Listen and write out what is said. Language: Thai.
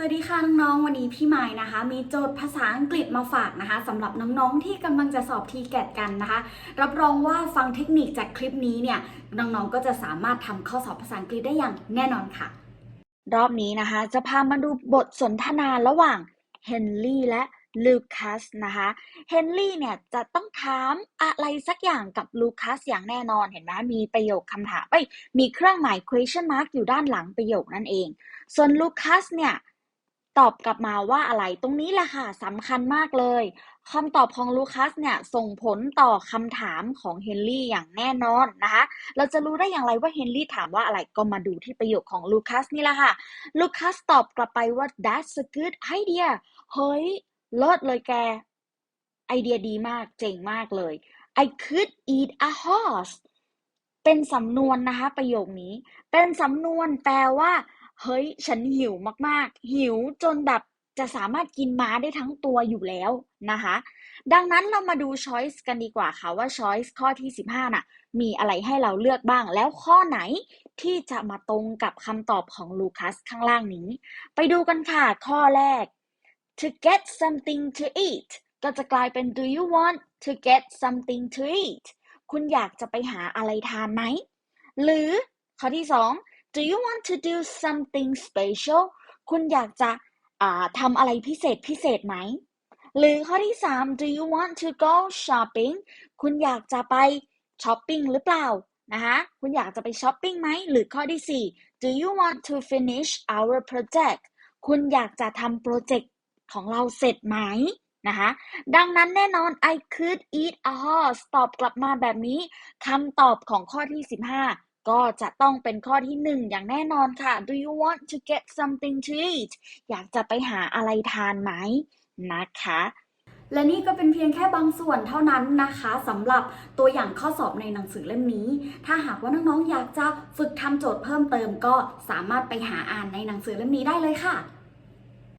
สวัสดีค่ะน้องๆ วันนี้พี่ไม้นะคะ มีโจทย์ภาษาอังกฤษมาฝากนะคะสำหรับน้องๆที่กำลังจะสอบทีแกตกันนะคะ รับรองว่าฟังเทคนิคจากคลิปนี้เนี่ยน้องๆก็จะสามารถทำข้อสอบภาษาอังกฤษได้อย่างแน่นอนค่ะ รอบนี้นะคะ จะพามาดูบทสนทนาระหว่างเฮนรี่และลูคัสนะคะเฮนรี่เนี่ยจะต้องถามอะไรสักอย่างกับลูคัสอย่างแน่นอนเห็นไหมมีประโยคคำถามเอ้ยมีเครื่องหมาย question mark อยู่ด้านหลังประโยคนั่นเอง ส่วนลูคัสเนี่ย ตอบกลับมาว่าอะไรตรงนี้แหละค่ะสำคัญมากเลยคำตอบของลูคัสเนี่ยส่งผลต่อคำถามของเฮนรี่อย่างแน่นอนนะคะเราจะรู้ได้อย่างไรว่าเฮนรี่ถามว่าอะไรก็มาดูที่ประโยคของลูคัสนี่แหละค่ะลูคัสตอบกลับไปว่า that's a good idea เฮ้ยเลิศเลยแก ไอเดียดีมากเจ๋งมากเลย I could eat a horse เป็นสำนวนนะคะประโยคนี้ เป็นสำนวนแปลว่า เฮ้ย ฉันหิวมากๆ หิวจนแบบจะสามารถกินม้าได้ทั้งตัวอยู่แล้วนะคะ ดังนั้นเรามาดู choice กันดีกว่าค่ะว่า choice ข้อที่ 15น่ะ มีอะไรให้เราเลือกบ้าง แล้วข้อไหนที่จะมาตรงกับคำตอบของลูคัสข้างล่างนี้ ไปดูกันค่ะ ข้อแรก to get something to eat ก็จะกลายเป็น do you want to get something to eat คุณอยากจะไปหาอะไรทานไหม หรือข้อที่สอง do you want to do something special คุณอยากจะทำอะไรพิเศษพิเศษไหม หรือข้อที่สาม do you want to go shopping คุณอยากจะไปช้อปปิ้งหรือเปล่านะคะคุณอยากจะไปช้อปปิ้งไหม หรือข้อที่สี่ do you want to finish our project คุณอยากจะทำโปรเจกต์ของเราเสร็จไหมนะคะดังนั้นแน่นอน I could eat a horse ตอบกลับมาแบบนี้คำตอบของข้อที่ 15 ก็จะต้องเป็นข้อที่หนึ่งอย่างแน่นอนค่ะ Do you want to get something to eat อยากจะไปหาอะไรทานไหมนะคะ และนี่ก็เป็นเพียงแค่บางส่วนเท่านั้นนะคะสำหรับตัวอย่างข้อสอบในหนังสือเล่มนี้ ถ้าหากว่าน้องๆอยากจะฝึกทำโจทย์เพิ่มเติมก็สามารถไปหาอ่านในหนังสือเล่มนี้ได้เลยค่ะ